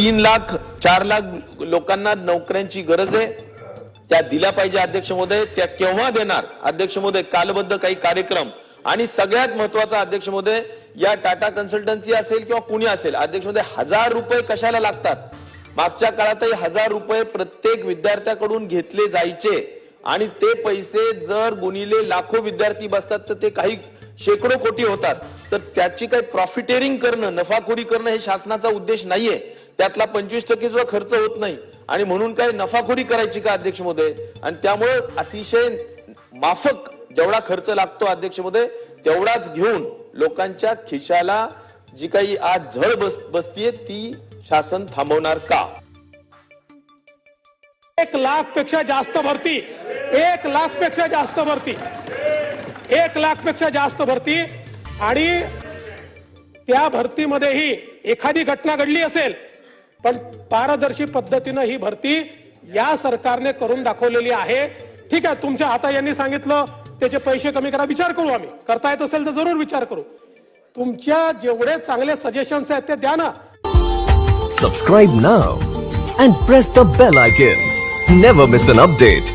तीन लाख चार लाख लोकांना नोकऱ्यांची गरज आहे. त्या दिल्या पाहिजे अध्यक्ष महोदय त्या केव्हा देणार? अध्यक्ष महोदय कालबद्ध काही कार्यक्रम. आणि सगळ्यात महत्त्वाचा अध्यक्ष महोदय या टाटा कन्सल्टन्सी असेल किंवा कुणी असेल अध्यक्ष महोदय हजार रुपये कशाला लागतात? मागच्या काळातही हजार रुपये प्रत्येक विद्यार्थ्याकडून घेतले जायचे. आणि ते पैसे जर गुणिले लाखो विद्यार्थी बसतात तर ते काही शेकडो कोटी होतात. तर त्याची काही प्रॉफिटेरिंग करणं नफाखोरी करणं हे शासनाचा उद्देश नाहीये. त्यातला पंचवीस टक्के सुद्धा खर्च होत नाही. आणि म्हणून काय नफाखोरी करायची का अध्यक्ष महोदय? आणि त्यामुळे अतिशय माफक जेवढा खर्च लागतो अध्यक्ष महोदय तेवढाच घेऊन लोकांच्या खिशाला जी काही आज झळ बस बसतीये ती शासन थांबवणार का? एक लाखपेक्षा जास्त भरती. एक लाखपेक्षा जास्त भरती. एक लाखपेक्षा जास्त भरती. आणि त्या भरतीमध्येही एखादी घटना घडली असेल पण पारदर्शी पद्धतीनं ही भरती या सरकारने करून दाखवलेली आहे. ठीक आहे तुमच्या आता यांनी सांगितलं त्याचे पैसे कमी करा विचार करू आम्ही. करता येत असेल तर जरूर विचार करू. तुमच्या जेवढे चांगले सजेशन्स आहेत ते द्या ना. Subscribe now and press the bell icon never miss an update